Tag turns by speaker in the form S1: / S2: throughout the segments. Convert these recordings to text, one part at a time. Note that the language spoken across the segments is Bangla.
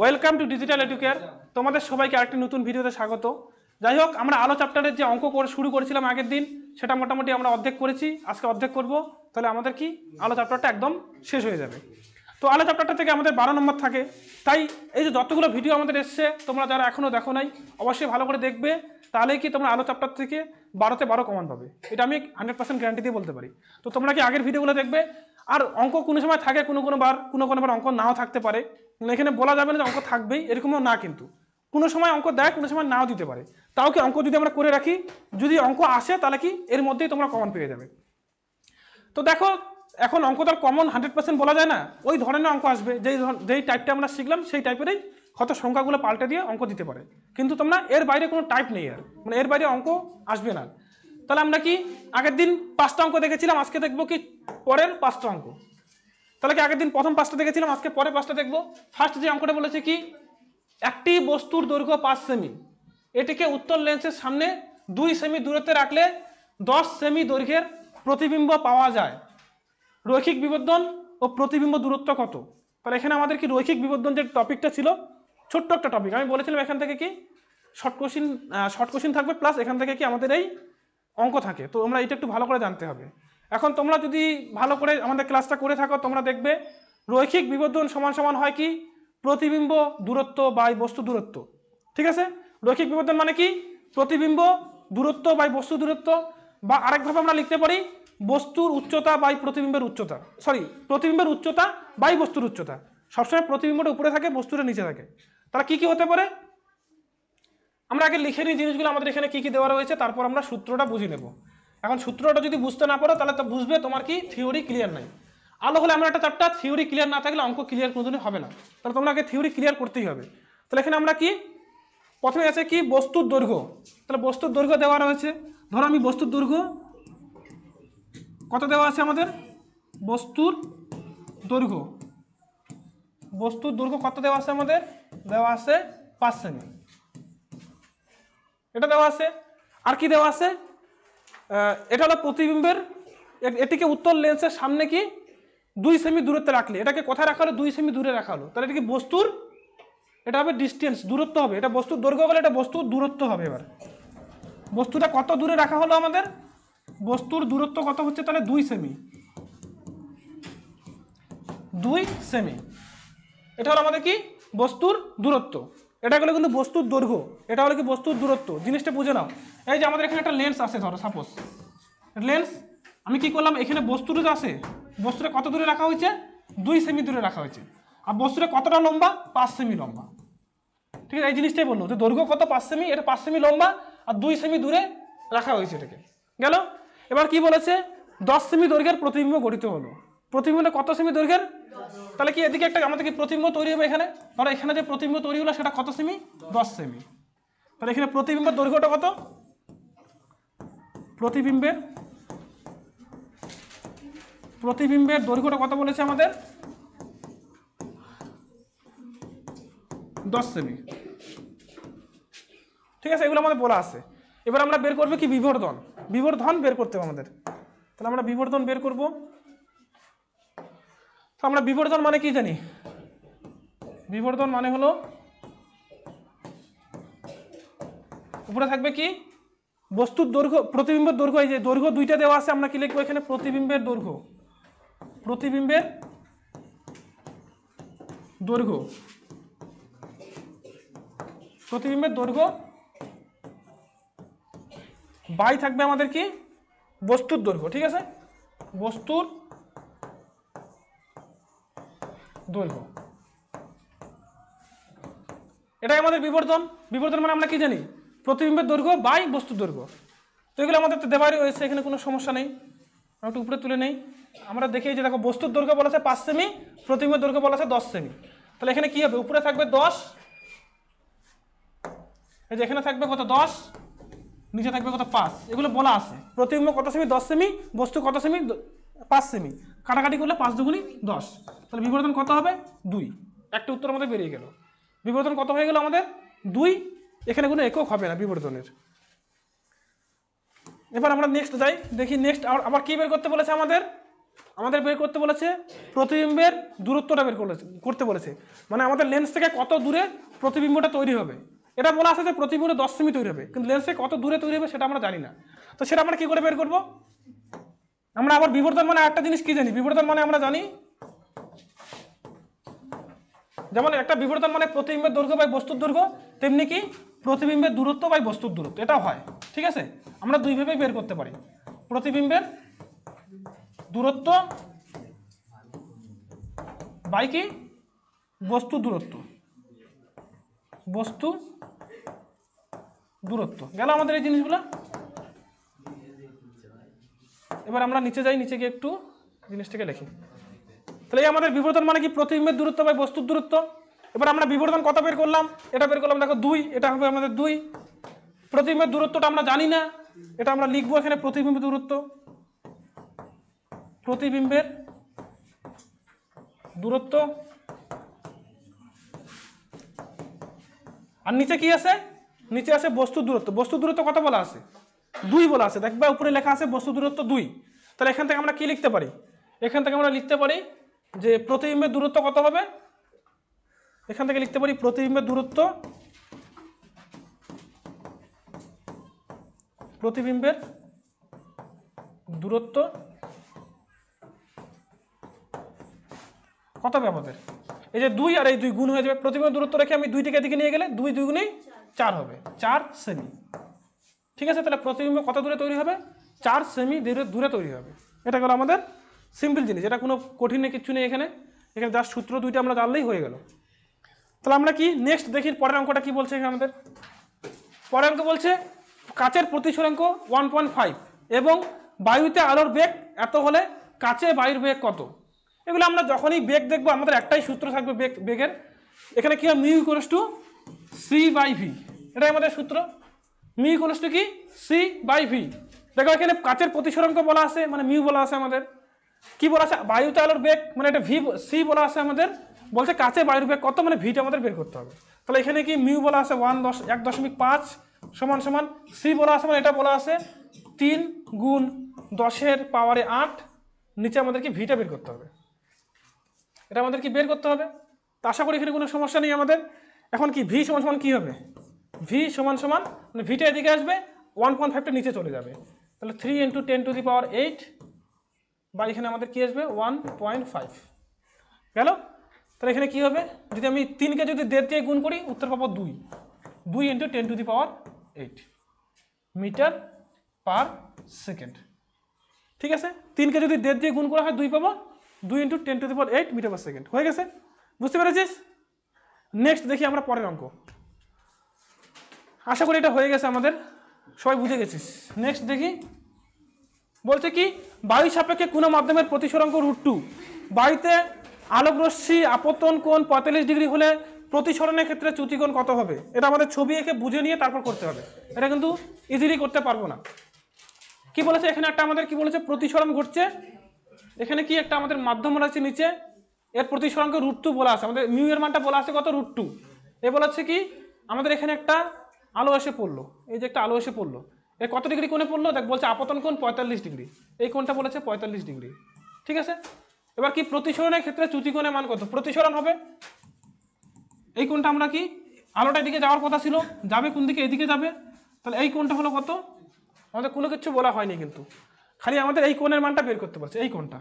S1: ওয়েলকাম টু ডিজিটাল এডুকেয়ার তোমাদের সবাইকে আরেকটি নতুন ভিডিওতে স্বাগত। যাই হোক, আমরা আলো চ্যাপ্টারের যে অঙ্ক করে শুরু করেছিলাম আগের দিন, সেটা মোটামুটি আমরা অর্ধেক করেছি। আজকে অর্ধেক করব। তাহলে আমাদের কি? আলো চ্যাপ্টারটা একদম শেষ হয়ে যাবে। তো আলো চ্যাপ্টারটা থেকে আমাদের বারো নম্বর থাকে। তাই এই যে যতগুলো ভিডিও আমাদের এসছে, তোমরা যারা এখনও দেখো নাই, অবশ্যই ভালো করে দেখবে। তাহলে কি তোমরা আলো চ্যাপ্টার থেকে বারোতে বারো কমান পাবে। এটা আমি হান্ড্রেড পার্সেন্ট গ্যারান্টি দিয়ে বলতে পারি। তো তোমরা কি আগের ভিডিওগুলো দেখবে? আর অঙ্ক কোনো সময় থাকে, কোনো কোনো বার, কোনো কোনো বার অঙ্ক নাও থাকতে পারে। এখানে বলা যাবে না যে অঙ্ক থাকবেই, এরকমও না কিন্তু। কোনো সময় অঙ্ক দেয় কোনো সময় নাও দিতে পারে। তাও কি অঙ্ক যদি আমরা করে রাখি, যদি অঙ্ক আসে, তাহলে কি এর মধ্যেই তোমরা কমন পেয়ে যাবে। তো দেখো, এখন অঙ্ক তো কমন হান্ড্রেড পার্সেন্ট বলা যায় না। ওই ধরনের অঙ্ক আসবে, যেই যেই টাইপটা আমরা শিখলাম, সেই টাইপেরই হয়তো সংখ্যাগুলো পাল্টে দিয়ে অঙ্ক দিতে পারে। কিন্তু তোমরা এর বাইরে কোনো টাইপ নেই আর। মানে এর বাইরে অঙ্ক আসবে না। তাহলে আমরা কি আগের দিন পাঁচটা অঙ্ক দেখেছিলাম, আজকে দেখব কি পরের পাঁচটা অঙ্ক। তাহলে কি আগের দিন প্রথম পাঁচটা দেখেছিলাম, আজকে পরে পাঁচটা দেখব? ফার্স্ট যে অঙ্কটা বলেছে কি, একটি বস্তুর দৈর্ঘ্য পাঁচ সেমি এটিকে উত্তর লেন্সের সামনে দুই সেমি দূরত্বে রাখলে দশ সেমি দৈর্ঘ্যের প্রতিবিম্ব পাওয়া যায়। রৈখিক বিবর্ধন ও প্রতিবিম্ব দূরত্ব কত? তাহলে এখানে আমাদের কি রৈখিক বিবর্ধন যে টপিকটা ছিল, ছোট্ট একটা টপিক। আমি বলেছিলাম এখান থেকে কি শর্ট কোশ্চিন শর্ট কোশ্চিন থাকবে প্লাস এখান থেকে কি আমাদের এই অঙ্ক থাকে। তো আমরা এটা একটু ভালো করে জানতে হবে। এখন তোমরা যদি ভালো করে আমাদের ক্লাসটা করে থাকো, তোমরা দেখবে রৈখিক বিবর্ধন সমান সমান হয় কি? প্রতিবিম্ব দূরত্ব বাই বস্তু দূরত্ব। ঠিক আছে? রৈখিক বিবর্ধন মানে কি? প্রতিবিম্ব দূরত্ব বাই বস্তু দূরত্ব বা আরেকভাবে আমরা লিখতে পারি বস্তুর উচ্চতা বাই প্রতিবিম্বের উচ্চতা। সরি প্রতিবিম্বের উচ্চতা বাই বস্তুর উচ্চতা। সবসময় প্রতিবিম্বটা উপরে থাকে, বস্তুটা নিচে থাকে। তাহলে কি কি হতে পারে? আমরা আগে লিখে নিই জিনিসগুলো, আমাদের এখানে কি কি দেওয়া রয়েছে, তারপর আমরা সূত্রটা বুঝে নেব। এখন সূত্রটা যদি বুঝতে না পারো, তাহলে তো বুঝবে তোমার কি থিওরি ক্লিয়ার নাই। আলো হলে আমরা একটা চ্যাপ্টার থিওরি ক্লিয়ার না থাকলে অঙ্ক ক্লিয়ার কোনোদিনই হবে না। তাহলে তোমাকে থিওরি ক্লিয়ার করতেই হবে। তাহলে এখানে আমরা কি? প্রথমে আছে কি? বস্তুর দৈর্ঘ্য। তাহলে বস্তুর দৈর্ঘ্য দেওয়া রয়েছে। ধরো আমি বস্তুর দৈর্ঘ্য, কত দেওয়া আছে আমাদের? বস্তুর দৈর্ঘ্য। বস্তুর দৈর্ঘ্য কত দেওয়া আছে আমাদের? দেওয়া আছে পাঁচ সেমি এটা দেওয়া আছে। আর কি দেওয়া আছে? এটা হলো প্রতিবিম্বের এটিকে উত্তর লেন্সের সামনে কি দুই সেমি দূরত্বে রাখলে, এটাকে কোথায় রাখা হলো? দুই সেমি দূরে রাখা হলো। তাহলে এটা কি বস্তুর, এটা হবে ডিস্টেন্স দূরত্ব হবে। এটা বস্তুর দৈর্ঘ্য বলে এটা বস্তুর দূরত্ব হবে এবার। বস্তুটা কত দূরে রাখা হলো আমাদের? বস্তুর দূরত্ব কত হচ্ছে তাহলে দুই সেমি দুই সেমি এটা হলো আমাদের কি? বস্তুর দূরত্ব। এটা হলো কিন্তু বস্তুর দৈর্ঘ্য। এটা হলো কি বস্তুর দূরত্ব। জিনিসটা বুঝে নাও। এই যে আমাদের এখানে একটা লেন্স আছে ধরো সাপোজ লেন্স আমি কি করলাম, এখানে বস্তুটা যে আছে, বস্তুটা কত দূরে রাখা হয়েছে? দুই সেমি দূরে রাখা হয়েছে। আর বস্তুটা কতটা লম্বা? পাঁচ সেমি লম্বা। ঠিক আছে, এই জিনিসটাই বলল, যে দৈর্ঘ্য কত? পাঁচ সেমি এটা পাঁচ সেমি লম্বা, আর দুই সেমি দূরে রাখা হয়েছে এটাকে। গেল? এবার কি বলেছে? দশ সেমি দৈর্ঘ্যের প্রতিবিম্ব গঠিত হলো। প্রতিবিম্বটা কত সেমি দৈর্ঘ্যের? তাহলে কি এদিকে একটা আমাদের কি প্রতিবিম্ব তৈরি হবে এখানে? ধরো এখানে যে প্রতিবিম্ব তৈরি হলো, সেটা কত সেমি দশ সেমি তাহলে এখানে প্রতিবিম্বের দৈর্ঘ্যটা কত? প্রতিবিম্বের প্রতিবিম্বের দৈর্ঘ্যটা কত বলেছে আমাদের? দশ সেমি। ঠিক আছে, এগুলো আমাদের বলা আছে। এবার আমরা বের করব কি বিবর্ধন? বিবর্ধন বের করতে হবে আমাদের। তাহলে আমরা বিবর্ধন বের করব। তো আমরা বিবর্ধন মানে কি জানি? বিবর্ধন মানে হলো, উপরে থাকবে কি? বস্তুর দৈর্ঘ্য, প্রতিবিম্বের দৈর্ঘ্য, এই যে দৈর্ঘ্য দুইটা দেওয়া আছে, আমরা কি লিখব এখানে? প্রতিবিম্বের দৈর্ঘ্য। প্রতিবিম্বের দৈর্ঘ্য। প্রতিবিম্বের দৈর্ঘ্য বাই থাকবে আমাদের কি? বস্তুর দৈর্ঘ্য, ঠিক আছে? বস্তুর দৈর্ঘ্য। এটাই আমাদের বিবর্তন। বিবর্তন মানে আমরা কি জানি? প্রতিবিম্বের দৈর্ঘ্য বাই বস্তুর দৈর্ঘ্য। তো এগুলো আমাদের তো দেওয়ারই রয়েছে, এখানে কোনো সমস্যা নেই। আমরা একটু উপরে তুলে নেই। আমরা দেখি যে দেখো, বস্তুর দৈর্ঘ্য বলা আছে পাঁচ সেমি, প্রতিবিম্বের দৈর্ঘ্য বলা আছে দশ সেমি। তাহলে এখানে কি হবে? উপরে থাকবে দশ। এই যে এখানে থাকবে কত? দশ। নিচে থাকবে কত? পাঁচ। এগুলো বলা আছে। প্রতিবিম্ব কত সেমি? দশ সেমি। বস্তু কত সেমি? পাঁচ সেমি। কাটাকাটি করলে পাঁচ দুগুণি দশ। তাহলে বিবর্তন কত হবে? দুই। একটা উত্তর আমাদের বেরিয়ে গেল। বিবর্তন কত হয়ে গেল আমাদের? দুই। এখানে কোনো একক হবে না বিবর্তনের এবার আমরা নেক্সট যাই, দেখি নেক্সট আবার কি বের করতে বলেছে আমাদের? আমাদের বের করতে বলেছে প্রতিবিম্বের দূরত্বটা বের করেছে করতে বলেছে। মানে আমাদের লেন্স থেকে কত দূরে প্রতিবিম্বটা তৈরি হবে? এটা বলা আছে যে প্রতিবিম্বটা দশ সেমি তৈরি হবে, কিন্তু লেন্স থেকে কত দূরে তৈরি হবে সেটা আমরা জানি না। তো সেটা আমরা কী করে বের করব? আমরা আবার বিবর্তন মানে একটা জিনিস কি জানি? বিবর্তন মানে আমরা জানি যেমন একটা বিবর্তন মানে প্রতিবিম্বের দৈর্ঘ্য বা বস্তুর দৈর্ঘ্য, তেমনি কি প্রতিবিম্বের দূরত্ব বাই বস্তুর দূরত্ব, এটাও হয়, ঠিক আছে? আমরা দুইভাবেই বের করতে পারি। প্রতিবিম্বের দূরত্ব বাই কি? বস্তু দূরত্ব। বস্তু দূরত্ব। গেল আমাদের এই জিনিসগুলো? এবার আমরা নিচে যাই, নিচে গিয়ে একটু জিনিসটাকে লিখি তাহলে আমাদের বিবর্তন মানে কি? প্রতিবিম্বের দূরত্ব বা বস্তুর দূরত্ব? এবার আমরা বিবর্তন কত বের করলাম? এটা বের করলাম, দেখো দুই, এটা হবে আমাদের দুই। প্রতিবিম্বের দূরত্বটা আমরা জানি না, এটা আমরা লিখব এখানে প্রতিবিম্বের দূরত্ব। প্রতিবিম্বের দূরত্ব। আর নিচে কি আছে? নিচে আছে বস্তুর দূরত্ব। বস্তুর দূরত্ব কত বলা আছে? দুই বলা আছে। দেখবা উপরে লেখা আছে বস্তু দূরত্ব দুই। তাহলে এখান থেকে আমরা কি লিখতে পারি? এখান থেকে আমরা লিখতে পারি যে প্রতিবিম্বের দূরত্ব কত হবে? এখান থেকে লিখতে পারি প্রতিবিম্বের দূরত্ব প্রতিবিম্বের দূরত্ব, কত হবে আমাদের? এই যে দুই আর এই দুই গুণ হয়ে যাবে প্রতিবিম্ব দূরত্ব রেখে আমি দুইটিকে দিকে নিয়ে গেলে দুই দুই গুণেই চার হবে, চার সেমি ঠিক আছে, তাহলে প্রতিবিম্ব কত দূরে তৈরি হবে? চার সেমি দূরে দূরে তৈরি হবে। এটা গেল আমাদের সিম্পল জিনিস, এটা কোনো কঠিন কিচ্ছু নেই এখানে। এখানে জাস্ট সূত্র দুইটা আমরা জানলেই হয়ে গেল। তাহলে আমরা কি নেক্সট দেখি পরের অঙ্কটা কি বলছে আমাদের? পরের অঙ্ক বলছে, কাচের প্রতিসরাঙ্ক ওয়ান পয়েন্ট ফাইভ এবং বায়ুতে আলোর বেগ এত হলে কাচে বায়ুর বেগ কত? এগুলো আমরা যখনই বেগ দেখব, আমাদের একটাই সূত্র থাকবে বেগ, বেগের। এখানে কী হয় mu equals to C by V এটাই আমাদের সূত্র। মিউ ইকুয়ালস টু কি? সি বাই ভি দেখো এখানে কাচের প্রতিসরাঙ্ক বলা আছে মানে মিউ বলা আছে আমাদের। কি বলা আছে? বায়ুতে আলোর বেগ মানে এটা ভি সি বলা আছে আমাদের। বলছে কাছে বায়ুর বেগ কত মানে ভিটা আমাদের বের করতে হবে। তাহলে এখানে কি মিউ বলা আছে ওয়ান দশ, এক দশমিক পাঁচ সমান সমান, সি বলা আছে মানে এটা বলা আছে তিন গুণ দশের পাওয়ারে আট, নিচে আমাদের কি ভিটা বের করতে হবে। এটা আমাদের কি বের করতে হবে? তা আশা করি এখানে কোনো সমস্যা নেই আমাদের। এখন কি ভি সমান সমান কী হবে? ভি সমান সমান মানে ভিটা এদিকে আসবে ওয়ান পয়েন্ট ফাইভটা নিচে চলে যাবে। তাহলে three into ten to the power eight বা এখানে আমাদের কী আসবে? ওয়ান পয়েন্ট ফাইভ গেল? তাহলে এখানে কি হবে? যদি আমি তিনকে যদি দেড় দিয়ে গুণ করি, উত্তর পাবো দুই। দুই into ten to the power eight metre per second ঠিক আছে? তিনকে যদি দেড় দিয়ে গুণ করা হয়, দুই পাবো। দুই into ten to the power eight metre per second হয়ে গেছে? বুঝতে পেরেছিস? নেক্সট দেখি আমরা পরের অঙ্ক। আশা করি এটা হয়ে গেছে আমাদের। সবাই বুঝে গেছিস। নেক্সট দেখি। বলছে কি? বায়ু সাপেক্ষে কোনো মাধ্যমের প্রতিসরাঙ্ক রুট টু বায়ুতে আলোক রশ্মি আপতন কোণ পঁয়তাল্লিশ ডিগ্রি হলে প্রতিসরণের ক্ষেত্রে চ্যুতিকোণ কত হবে? এটা আমাদের ছবি এঁকে বুঝে নিয়ে তারপর করতে হবে। এটা কিন্তু ইজিলি করতে পারব না। কি বলেছে? এখানে একটা আমাদের কি বলেছে? প্রতিসরণ ঘটছে। এখানে কি একটা আমাদের মাধ্যম আছে নিচে? এর প্রতিসরণকে রুট টু বলা আছে। আমাদের মিউ এর মানটা বলা আছে কত? রুট টু এ বলাচ্ছে কি? আমাদের এখানে একটা আলো এসে পড়ল। এই যে একটা আলো এসে পড়ল। এ কত ডিগ্রি কোণে পড়ল? দেখ, বলছে আপতন কোণ পঁয়তাল্লিশ ডিগ্রি। এই কোণটা বলেছে পঁয়তাল্লিশ ডিগ্রি। ঠিক আছে? এবার কি প্রতিসরণের ক্ষেত্রে চ্যুতিকোণের মান কত? প্রতিসরণ হবে। এই কোণটা আমরা কি আলোটা এদিকে যাওয়ার কথা ছিল, যাবে কোন দিকে, এদিকে যাবে। তাহলে এই কোণটা হলো কত? আমাদের কোনো কিছু বলা হয়নি কিন্তু। খালি আমাদের এই কোণের মানটা বের করতে পারছে এই কোণটা।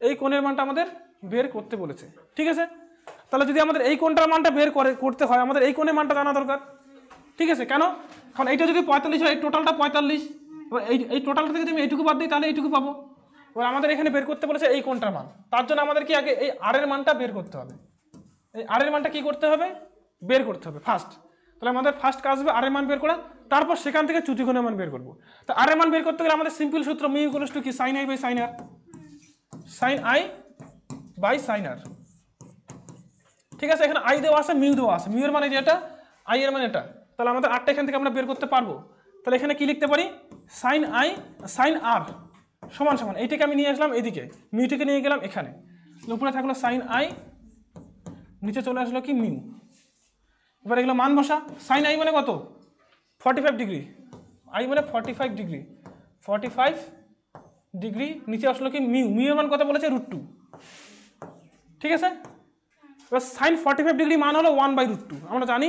S1: এই কোণের মানটা আমাদের বের করতে বলেছে। ঠিক আছে? তাহলে যদি আমাদের এই কোণটার মানটা বের করে, করতে হয়, আমাদের এই কোণের মানটা জানা দরকার। ঠিক আছে? কেন? কারণ এইটা যদি পঁয়তাল্লিশ হয়, এই টোটালটা পঁয়তাল্লিশ। এই এই টোটালটা থেকে যদি আমি এইটুকু বাদ দিই, তাহলে এইটুকু পাবো। এবার আমাদের এখানে বের করতে বলেছে এই কোণটার মান? তার জন্য আমাদের কি আগে এই আর এর মানটা বের করতে হবে। এই আর এর মানটা কি করতে হবে? বের করতে হবে ফার্স্ট তাহলে আমাদের ফার্স্ট কাজ হবে আর এর মান বের করা, তারপর সেখান থেকে চ্যুতিকোণের মান বের করব। তো আর এর মান বের করতে গেলে আমাদের সিম্পল সূত্র মিউ ইকুয়ালস টু কি? Sine I by sine R sine I by sine R ঠিক আছে, এখানে আই দেওয়া আছে মিউ দেওয়া আছে। মিউ এর মানে যেটা আই এর মানে এটা। তাহলে আমাদের আটটা এখান থেকে আমরা বের করতে পারব। তাহলে এখানে কি লিখতে পারি? সাইন আই সাইন আর সমান সমান, এইটাকে আমি নিয়ে আসলাম এদিকে মিউটিকে নিয়ে গেলাম এখানে। উপরে থাকল সাইন আই নিচে চলে আসলো কি মিউ। এবার এগুলো মান বসা সাইন আই মানে কত? ফর্টি ফাইভ ডিগ্রি আই মানে forty five degree forty five degree নিচে আসলো কি মিউ। মিউ মান কত বলেছে? রুট টু ঠিক আছে? এবার সাইন ফর্টি ফাইভ ডিগ্রি মান হলো ওয়ান বাই রুট টু আমরা জানি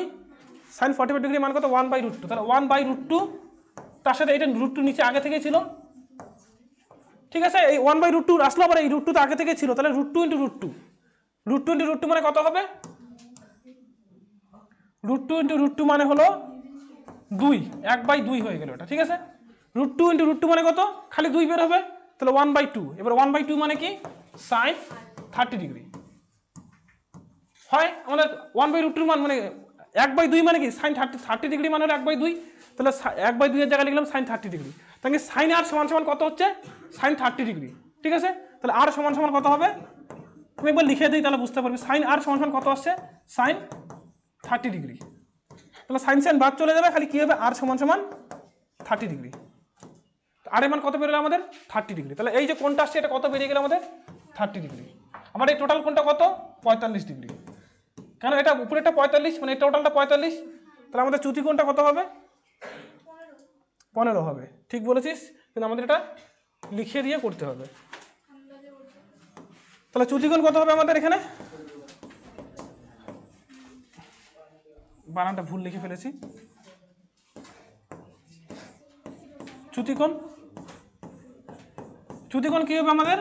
S1: সাইন ফর্টি ফাইভ ডিগ্রি মান কত? ওয়ান বাই রুট টু তাহলে ওয়ান বাই রুট টু তার সাথে এটা রুট টু নিচে আগে থেকে ছিল। ঠিক আছে এই ওয়ান বাই রুট টু আসলো আবার এই রুট টু তো আগে থেকে ছিল তাহলে root two into root two root two into root two মানে কত হবে root two into root two মানে হলো দুই এক বাই দুই হয়ে গেল এটা ঠিক আছে root two into root two মানে কত খালি দুই বের হবে তাহলে ওয়ান বাই টু এবার ওয়ান বাই টু মানে কি সাইন থার্টি ডিগ্রি হয় আমাদের ওয়ান বাই রুট টু মান মানে এক বাই দুই মানে কি সাইন থার্টি থার্টি ডিগ্রি মানে হলো এক বাই দুই তাহলে এক বাই দুইয়ের জায়গায় লিখলাম সাইন থার্টি ডিগ্রি তাহলে সাইন আর সমান সমান কত হচ্ছে? সাইন থার্টি ডিগ্রি ঠিক আছে? তাহলে আর সমান সমান কত হবে? তুমি একবার লিখে দিই, তাহলে বুঝতে পারবে। সাইন আর সমান সমান কত আসছে? সাইন থার্টি ডিগ্রি তাহলে সাইন সাইন বাদ চলে যাবে, খালি কী হবে? আর সমান সমান থার্টি ডিগ্রি আর এর মান কত বেরোলো আমাদের? থার্টি ডিগ্রি তাহলে এই যে কোনটা আসছে, এটা কত বেরিয়ে গেল আমাদের? থার্টি ডিগ্রি আমার এই টোটাল কোনটা কত? পঁয়তাল্লিশ ডিগ্রি কেন এটা উপরেটা পঁয়তাল্লিশ? মানে এই টোটালটা পঁয়তাল্লিশ? তাহলে আমাদের চ্যুতি কোনটা কত হবে? পনেরো হবে। ঠিক বলেছিস? কিন্তু আমাদের এটা লিখে দিয়ে করতে হবে। তাহলে চ্যুতিকোণ কত হবে আমাদের এখানে? বানানটা ভুল লিখে ফেলেছি। চ্যুতিকোণ চ্যুতিকোণ কী হবে আমাদের?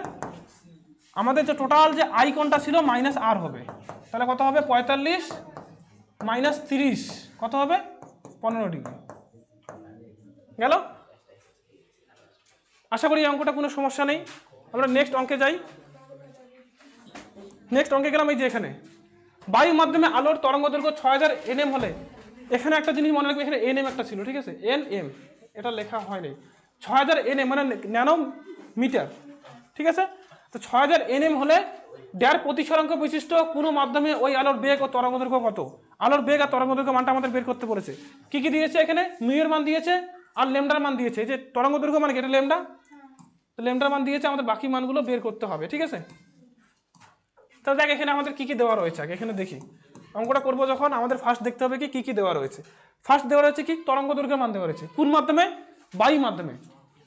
S1: আমাদের যে টোটাল যে আইকনটা ছিল মাইনাস আর হবে। তাহলে কত হবে? পঁয়তাল্লিশ মাইনাস তিরিশ। কত হবে? পনেরো ডিগ্রি গেল? আশা করি অঙ্কটা কোনো সমস্যা নেই। আমরা নেক্সট অঙ্কে যাই। নেক্সট অঙ্কে গেলাম এই যে এখানে। বায়ু মাধ্যমে আলোর তরঙ্গ দৈর্ঘ্য ছয় হাজার এনএম হলে এখানে একটা জিনিস মনে রাখবে, এখানে এনএম একটা ছিল, ঠিক আছে? এন এম এটা লেখা হয়নি। ছয় হাজার এনএম মানে ন্যানো মিটার ঠিক আছে? তো ছয় হাজার এনএম হলে ড্যার প্রতিসরাঙ্ক বিশিষ্ট কোনো মাধ্যমে ওই আলোর বেগ ও তরঙ্গ দৈর্ঘ্য কত? আলোর বেগ আর তরঙ্গ দৈর্ঘ্য মানটা আমাদের বের করতে বলেছে। কি কি দিয়েছে এখানে? মিউয়ের মান দিয়েছে। আর লেমডার মান দিয়েছে যে তরঙ্গ দৈর্ঘ্য মানে কি? এটা লেমডা তো লেমডার মান দিয়েছে আমাদের বাকি মানগুলো বের করতে হবে ঠিক আছে? তাহলে দেখ এখানে আমাদের কী কী দেওয়া রয়েছে আগে এখানে দেখি। অঙ্কটা করব যখন আমাদের ফার্স্ট দেখতে হবে কি কী কি দেওয়া রয়েছে। ফার্স্ট দেওয়া রয়েছে কি তরঙ্গ দৈর্ঘ্যের মান দেওয়া রয়েছে। কোন মাধ্যমে? বায়ু মাধ্যমে।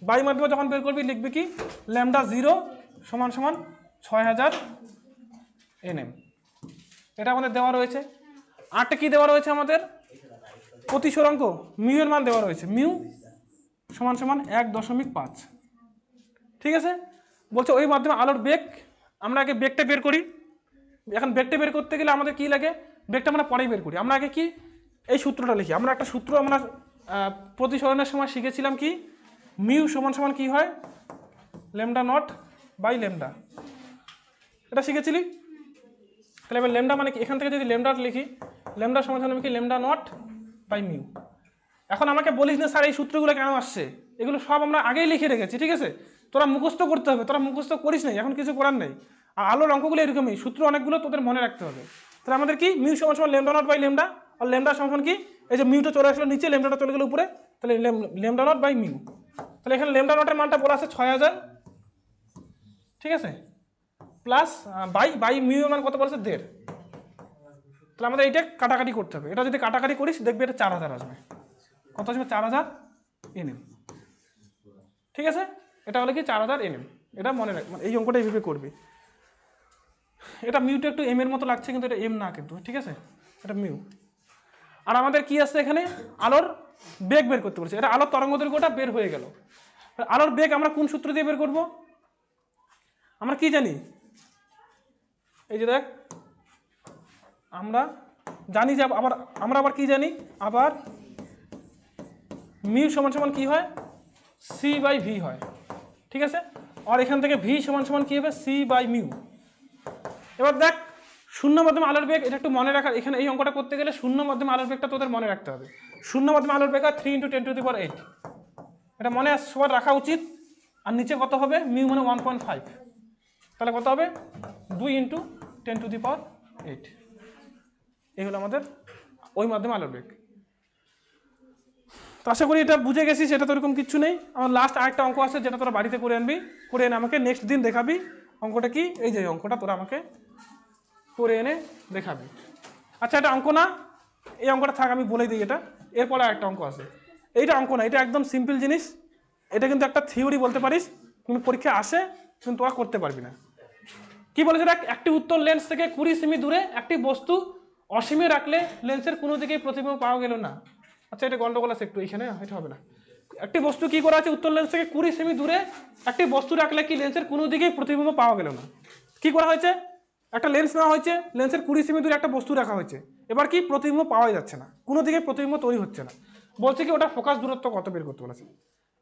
S1: বায়ু মাধ্যমে যখন বের করবি লিখবি কি? ল্যামডা জিরো সমান সমান ছয় হাজার এনএম। এটা আমাদের দেওয়া রয়েছে। আটটা কি দেওয়া রয়েছে আমাদের? প্রতিসরাঙ্ক মিউ এর মান দেওয়া রয়েছে। মিউ সমান সমান এক দশমিক পাঁচ। ঠিক আছে? বলছে ওই মাধ্যমে আলোর বেগ, আমরা আগে বেগটা বের করি। এখন বেগটা বের করতে গেলে আমাদের কি লাগে? বেগটা আমরা পরেই বের করি। আমরা আগে কি? এই সূত্রটা লিখি। আমরা একটা সূত্র আমরা প্রতিসরণের সময় শিখেছিলাম কি? মিউ সমান সমান কি হয়? লেমডা নট বাই লেমডা এটা শিখেছিলি? তাহলে এবার লেমডা মানে কি? এখান থেকে যদি লেমডা লিখি লেমডা সমান সমান কি? লেমডা নট বাই মিউ এখন আমাকে বলিস না, স্যার, এই সূত্রগুলো কেন আসছে? এগুলো সব আমরা আগেই লিখে রেখেছি, ঠিক আছে? তোরা মুখস্থ করতে হবে, তোরা মুখস্থ করিস নাই, এখন কিছু করার নেই। আর আলোর অঙ্কগুলো এরকমই, সূত্র অনেকগুলো তোদের মনে রাখতে হবে। তাহলে আমাদের কি? মিউ সমান সমান লেমডা নট বাই লেমডা আর লেমডা সমান কি? এই যে মিউটা চলে আসলো নিচে লেমডাটা চলে গেলো উপরে, তাহলে লেমডা নট বাই মিউ। তাহলে এখানে লেমডা নটের মানটা বলা আছে ছয় হাজার, ঠিক আছে? প্লাস বাই বাই মিউ মান কত বলেছে? দেড়। তাহলে আমাদের এইটা কাটাকাটি করতে হবে। এটা যদি কাটাকাটি করিস, দেখবি এটা চার হাজার আসবে। কত আসবে? চার হাজার এনএম ঠিক আছে? এটা হলে কি চার হাজার এনএম এটা মনে রাখ মানে এই অঙ্কটা এইভাবে করবি। এটা মিউটা একটু এম এর মতো লাগছে, কিন্তু এটা এম না কিন্তু, ঠিক আছে? এটা মিউ আর আমাদের কি আছে এখানে? আলোর বেগ বের করতে বলছে। এটা আলোর তরঙ্গ দৈর্ঘ্যটা বের হয়ে গেল। আলোর বেগ আমরা কোন সূত্র দিয়ে বের করব? আমরা কি জানি? এই যে দেখ আমরা জানি যে আবার আমরা আবার কি জানি? আবার মিউ সমান সমান কি হয়? সি বাই ভি হয়। ঠিক আছে? আর এখান থেকে ভি সমান সমান কী হবে? সি বাই মিউ এবার দেখ, শূন্য মাধ্যমে আলোর বেগ, এটা একটু মনে রাখার এখানে এই অঙ্কটা করতে গেলে শূন্য মাধ্যমে আলোর বেগটা তোদের মনে রাখতে হবে। শূন্য মাধ্যমে আলোর বেগ আর three into ten to the power eight এটা মনে সবার রাখা উচিত। আর নিচে কত হবে? মিউ মানে ওয়ান পয়েন্ট ফাইভ তাহলে কত হবে? দুই into ten to the power eight এই হলো আমাদের ওই মাধ্যমে আলোর বেগ। তো আশা করি এটা বুঝে গেছিস এটা তো এরকম কিচ্ছু নেই। আমার লাস্ট আরেকটা অঙ্ক আছে, যেটা তোরা বাড়িতে করে আনবি। করে এনে আমাকে নেক্সট দিন দেখাবি। অঙ্কটা কি? এই যে অঙ্কটা তোরা আমাকে করে এনে দেখাবি। আচ্ছা এটা অঙ্ক না। এই অঙ্কটা থাক, আমি বলে দিই এটা। এরপরে আর একটা অঙ্ক আছে। এইটা অঙ্ক না, এটা একদম সিম্পল জিনিস। এটা কিন্তু একটা থিওরি বলতে পারিস। তুমি পরীক্ষা আসে, কিন্তু তোরা করতে পারবি না। কি বলেছে একটি উত্তর লেন্স থেকে কুড়ি সেমি দূরে একটি বস্তু অসীমে রাখলে লেন্সের কোনো দিকেই প্রতিবিম্ব পাওয়া গেল না। আচ্ছা এটা গন্ডগোল আছে একটু, এখানে, এটা হবে না। একটি বস্তু কি করা আছে? উত্তর লেন্স থেকে কুড়ি সেমি দূরে একটি বস্তু রাখলে কি লেন্সের কোনো দিকেই প্রতিবিম্ব পাওয়া গেল না? কি করা হয়েছে? একটা লেন্স নেওয়া হয়েছে, লেন্সের কুড়ি সেমি দূরে একটা বস্তু রাখা হয়েছে। এবার কি প্রতিবিম্ব পাওয়া যাচ্ছে না? কোনো দিকে প্রতিবিম্ব তৈরি হচ্ছে না। বলছে কি, ওটা ফোকাস দূরত্ব কত বের করতে বলেছে।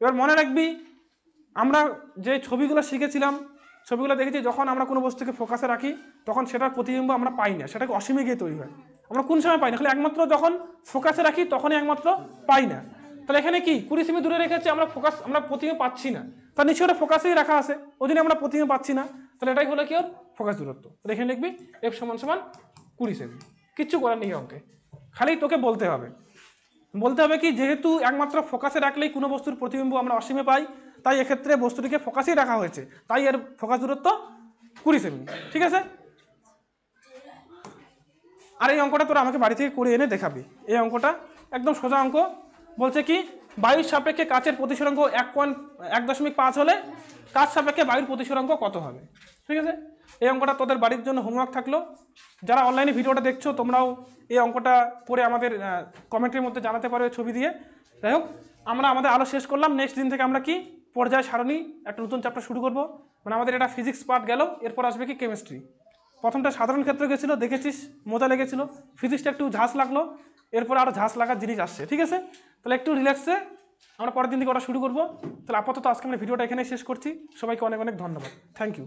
S1: এবার মনে রাখবি, আমরা যে ছবিগুলো শিখেছিলাম ছবিগুলো দেখেছি, যখন আমরা কোনো বস্তুকে ফোকাসে রাখি, তখন সেটার প্রতিবিম্ব আমরা পাই না, সেটাকে অসীমে গিয়ে তৈরি হয়। আমরা কোন সময় পাই না, খালি একমাত্র যখন ফোকাসে রাখি, তখনই একমাত্র পাই না। তাহলে এখানে কি? কুড়ি সেমি দূরে রেখেছে, আমরা ফোকাস আমরা প্রতিবিম্ব পাচ্ছি না। তার নিচে ওটা ফোকাসেই রাখা আছে, ওই জন্য আমরা প্রতিবিম্ব পাচ্ছি না। তাহলে এটাই হলো কি ওর ফোকাস দূরত্ব। তাহলে এখানে লিখবি এফ সমান সমান কুড়ি সেমি। কিচ্ছু করার নেই অঙ্কে। খালি তোকে বলতে হবে। বলতে হবে কি, যেহেতু একমাত্র ফোকাসে রাখলেই কোনো বস্তুর প্রতিবিম্ব আমরা অসীমে পাই তাই এক্ষেত্রে বস্তুটিকে ফোকাসই রাখা হয়েছে। তাই এর ফোকাস দূরত্ব কুড়ি সেমি, ঠিক আছে? আর এই অঙ্কটা তোরা আমাকে বাড়ি থেকে করে এনে দেখাবি। এই অঙ্কটা একদম সোজা অঙ্ক। বলছে কি, বায়ুর সাপেক্ষে কাচের প্রতিসরাঙ্ক এক পয়েন্ট, এক দশমিক পাঁচ হলে কাচ সাপেক্ষে বায়ুর প্রতিসরাঙ্ক কত হবে? ঠিক আছে? এই অঙ্কটা তোদের বাড়ির জন্য হোমওয়ার্ক থাকল। যারা অনলাইনে ভিডিওটা দেখছ, তোমরাও এই অঙ্কটা করে আমাদের কমেন্টের মধ্যে জানাতে পারো ছবি দিয়ে। যাই হোক, আমরা আমাদের আলো শেষ করলাম। নেক্সট দিন থেকে আমরা কি পর্যায় সারণী, একটা নতুন চ্যাপ্টার শুরু করব। মানে আমাদের এটা ফিজিক্স পার্ট গেল, এরপর আসবে কি কেমিস্ট্রি প্রথমটা সাধারণ ক্ষেত্র গেছিল, দেখেছিস? মজা লেগেছিল। ফিজিক্সটা একটু ঝাঁস লাগল, এরপর আরও ঝাঁস লাগার জিনিস আসছে, ঠিক আছে? তাহলে একটু রিল্যাক্সে আমরা পরের দিন থেকে ওটা শুরু করব। তাহলে আপাতত আজকে আমরা ভিডিওটা এখানে শেষ করছি। সবাইকে অনেক অনেক ধন্যবাদ। Thank you